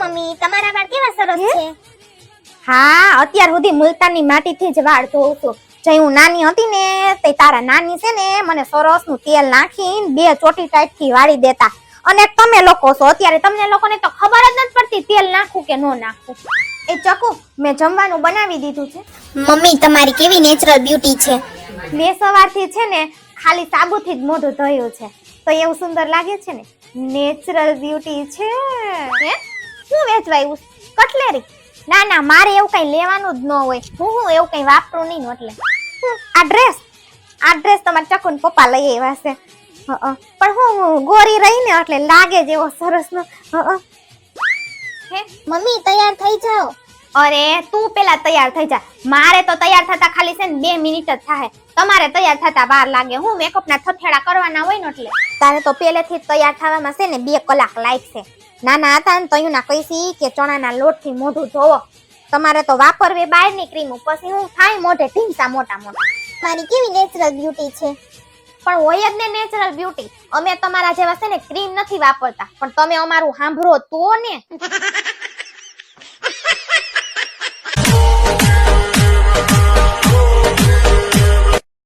Mummy. તમારા વાળ કેવા સરસ છે? હા અત્યાર સુધી મુલતાની માટીથી જ વાળ ધોઉં છું. જે હું નાની હતી ને તે તારા નાની છે ને મને સરસનું તેલ નાખીને બે ચોટી ટાઈપથી વાળી દેતા. અને તમે લોકો છો અત્યારે તમને લોકોને તો ખબર જ નથી પડતી તેલ નાખું કે ન નાખું. એ ચકુ મેં જમવાનું બનાવી દીધું છે. મમ્મી તમારી કેવી નેચરલ બ્યુટી છે? મેં સવારથી છે ને ખાલી સાબુથી જ મોઢું ધોયું છે. તો એવું સુંદર લાગે છે ને? નેચરલ બ્યુટી છે. હે? શું વેચવાયું કટલેરી? ના ના, મારે એવું કઈ લેવાનું જ ન હોય. હું હું એવું કઈ વાપરું નહીં એટલે આ ડ્રેસ આ ડ્રેસ તમારા ચકુન પપ્પા લઈ આવ્યા છે. પણ હું ગોરી રહીને એટલે લાગે જેવો સરસ હે, મમ્મી, તૈયાર થઈ જાઓ. અરે તું પેલા તૈયાર થઈ જા. મારે તો તૈયાર થતા ખાલી છે ને બે મિનિટ જ થાય તમારે તૈયાર થતા વાર લાગે. હું મેકઅપ ના થથેડા કરવાના હોય ને એટલે. તારે તો પહેલેથી જ તૈયાર થવામાં છે ને બે કલાક લાગશે નાના હતા ને તયું ના કહીશી કે ચણાના લોટથી મોઢું ધોવો. તમારે તો વાપરવી બહારની ક્રીમ પછી હું થાય મોઢે ઢીંચા મોટા મોટા. મારી કેવી નેચરલ બ્યુટી છે? પણ હોય જ ને નેચરલ બ્યુટી અમે તમારા જેવા છે ને ક્રીમ નથી વાપરતા. પણ તમે અમારું સાંભળો તો ને.